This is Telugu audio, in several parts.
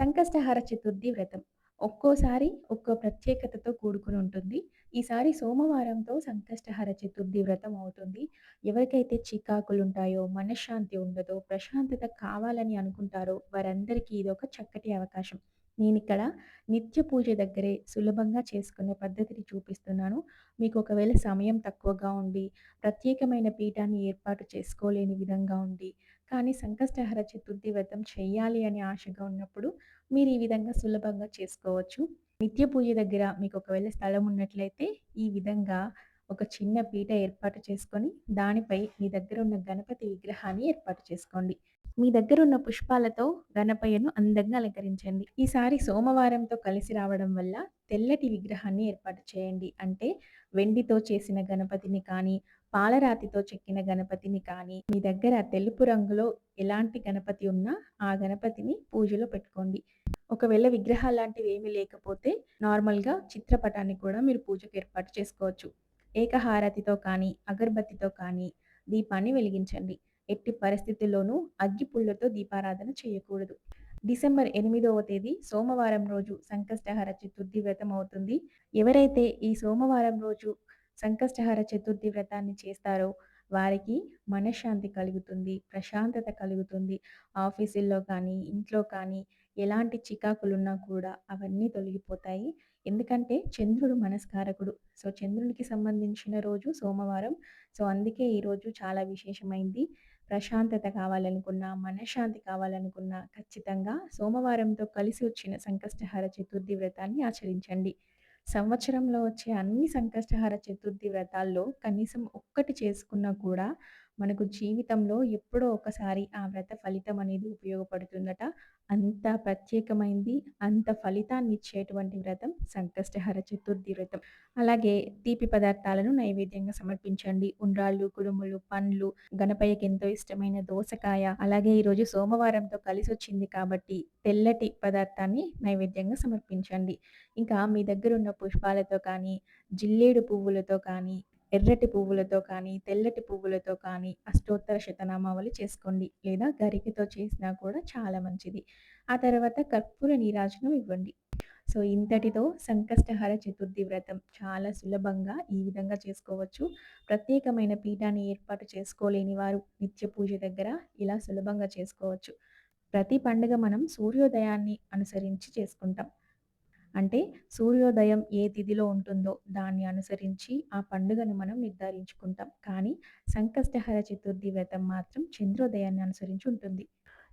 సంకష్టహార చతుర్థి వ్రతం ఒక్కోసారి ఒక్కో ప్రత్యేకతతో కూడుకుని ఉంటుంది. ఈసారి సోమవారంతో సంకష్టహార చతుర్థి వ్రతం అవుతుంది. ఎవరికైతే చికాకులుంటాయో, మనశ్శాంతి ఉండదో, ప్రశాంతత కావాలని అనుకుంటారో వారందరికీ ఇది ఒక చక్కటి అవకాశం. నేను ఇక్కడ నిత్య పూజ దగ్గరే సులభంగా చేసుకునే పద్ధతిని చూపిస్తున్నాను. మీకు ఒకవేళ సమయం తక్కువగా ఉండి, ప్రత్యేకమైన పీఠాన్ని ఏర్పాటు చేసుకోలేని విధంగా ఉండి, కానీ సంకష్టహర చతుర్థి వ్రతం చేయాలి అని ఆశగా ఉన్నప్పుడు మీరు ఈ విధంగా సులభంగా చేసుకోవచ్చు. నిత్య పూజ దగ్గర మీకు ఒకవేళ స్థలం ఉన్నట్లయితే ఈ విధంగా ఒక చిన్న పీట ఏర్పాటు చేసుకొని దానిపై మీ దగ్గర ఉన్న గణపతి విగ్రహాన్ని ఏర్పాటు చేసుకోండి. మీ దగ్గర ఉన్న పుష్పాలతో గణపయ్యను అందంగా అలంకరించండి. ఈసారి సోమవారంతో కలిసి రావడం వల్ల తెల్లటి విగ్రహాన్ని ఏర్పాటు చేయండి. అంటే వెండితో చేసిన గణపతిని కానీ, పాలరాతితో చెక్కిన గణపతిని కానీ, మీ దగ్గర తెలుపు రంగులో ఎలాంటి గణపతి ఉన్నా ఆ గణపతిని పూజలో పెట్టుకోండి. ఒకవేళ విగ్రహాలు లాంటివి ఏమీ లేకపోతే నార్మల్‌గా చిత్రపటాన్ని కూడా మీరు పూజకు ఏర్పాటు చేసుకోవచ్చు. ఏకహారతితో కానీ, అగరబత్తితో కానీ దీపాన్ని వెలిగించండి. ఎట్టి పరిస్థితుల్లోనూ అగ్గిపుల్లతో దీపారాధన చేయకూడదు. డిసెంబర్ ఎనిమిదవ తేదీ సోమవారం రోజు సంకష్టహర చతుర్థి వ్రతం అవుతుంది. ఎవరైతే ఈ సోమవారం రోజు సంకష్టహర చతుర్థి వ్రతాన్ని చేస్తారో వారికి మనశ్శాంతి కలుగుతుంది. ప్రశాంతత కలుగుతుంది. ఆఫీసుల్లో కానీ, ఇంట్లో కానీ ఎలాంటి చికాకులున్నా కూడా అవన్నీ తొలగిపోతాయి. ఎందుకంటే చంద్రుడు మనస్కారకుడు. సో, చంద్రునికి సంబంధించిన రోజు సోమవారం. సో, అందుకే ఈరోజు చాలా విశేషమైంది. ప్రశాంతత కావాలనుకున్నా, మనశ్శాంతి కావాలనుకున్నా ఖచ్చితంగా సోమవారంతో కలిసి వచ్చిన సంకష్టహర చతుర్థి వ్రతాన్ని ఆచరించండి. సంవత్సరంలో వచ్చే అన్ని సంకష్టహర చతుర్థి వ్రతాల్లో కనీసం ఒక్కటి చేసుకున్నా కూడా మనకు జీవితంలో ఎప్పుడో ఒకసారి ఆ వ్రత ఫలితం అనేది ఉపయోగపడుతుందట. అంత ప్రత్యేకమైంది, అంత ఫలితాన్ని ఇచ్చేటువంటి వ్రతం సంకష్టహర చతుర్థి వ్రతం. అలాగే తీపి పదార్థాలను నైవేద్యంగా సమర్పించండి. ఉండ్రాళ్ళు, కుడుములు, పండ్లు, గణపయ్యకి ఎంతో ఇష్టమైన దోసకాయ, అలాగే ఈరోజు సోమవారంతో కలిసి వచ్చింది కాబట్టి తెల్లటి పదార్థాన్ని నైవేద్యంగా సమర్పించండి. ఇంకా మీ దగ్గర ఉన్న పుష్పాలతో కానీ, జిల్లేడు పువ్వులతో కానీ, ఎర్రటి పువ్వులతో కానీ, తెల్లటి పువ్వులతో కానీ అష్టోత్తర శతనామావళి చేసుకోండి. లేదా గరికతో చేసినా కూడా చాలా మంచిది. ఆ తర్వాత కర్పూర నీరాజనం ఇవ్వండి. సో, ఇంతటితో సంకష్టహర చతుర్థి వ్రతం చాలా సులభంగా ఈ విధంగా చేసుకోవచ్చు. ప్రత్యేకమైన పీఠాన్ని ఏర్పాటు చేసుకోలేని వారు నిత్య పూజ దగ్గర ఇలా సులభంగా చేసుకోవచ్చు. ప్రతి పండుగ మనం సూర్యోదయాన్ని అనుసరించి చేసుకుంటాం. అంటే సూర్యోదయం ఏ తిథిలో ఉంటుందో దాన్ని అనుసరించి ఆ పండుగను మనం నిర్ధారించుకుంటాం. కానీ సంకష్టహర చతుర్థి వ్రతం మాత్రం చంద్రోదయాన్ని అనుసరించి ఉంటుంది.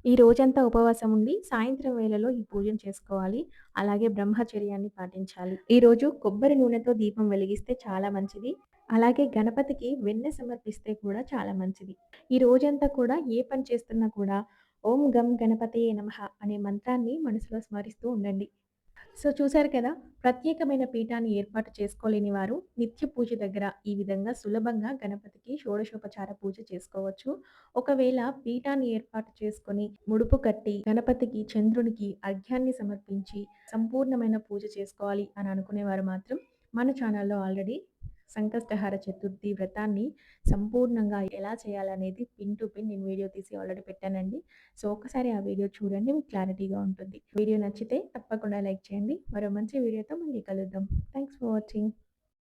ఈ రోజంతా ఉపవాసం ఉండి సాయంత్రం వేళలో ఈ పూజను చేసుకోవాలి. అలాగే బ్రహ్మచర్యాన్ని పాటించాలి. ఈరోజు కొబ్బరి నూనెతో దీపం వెలిగిస్తే చాలా మంచిది. అలాగే గణపతికి వెన్నె సమర్పిస్తే కూడా చాలా మంచిది. ఈ రోజంతా కూడా ఏ పని చేస్తున్నా కూడా ఓం గం గణపతి నమః అనే మంత్రాన్ని మనసులో స్మరిస్తూ ఉండండి. సో, చూశారు కదా! ప్రత్యేకమైన పీఠాన్ని ఏర్పాటు చేసుకోలేని వారు నిత్య పూజ దగ్గర ఈ విధంగా సులభంగా గణపతికి షోడశోపచార పూజ చేసుకోవచ్చు. ఒకవేళ పీఠాన్ని ఏర్పాటు చేసుకొని, ముడుపు కట్టి, గణపతికి, చంద్రునికి అర్ఘ్యాన్ని సమర్పించి సంపూర్ణమైన పూజ చేసుకోవాలి అని అనుకునేవారు మాత్రం మన ఛానల్‌లో ఆల్రెడీ సంకష్టహర చతుర్థి వ్రతాన్ని సంపూర్ణంగా ఎలా చేయాలనేది పిన్ టు పిన్ నేను వీడియో తీసి ఆల్రెడీ పెట్టానండి. సో, ఒకసారి ఆ వీడియో చూడండి. మీకు క్లారిటీగా ఉంటుంది. వీడియో నచ్చితే తప్పకుండా లైక్ చేయండి. మరో మంచి వీడియోతో మళ్ళీ కలుద్దాం. Thanks for watching.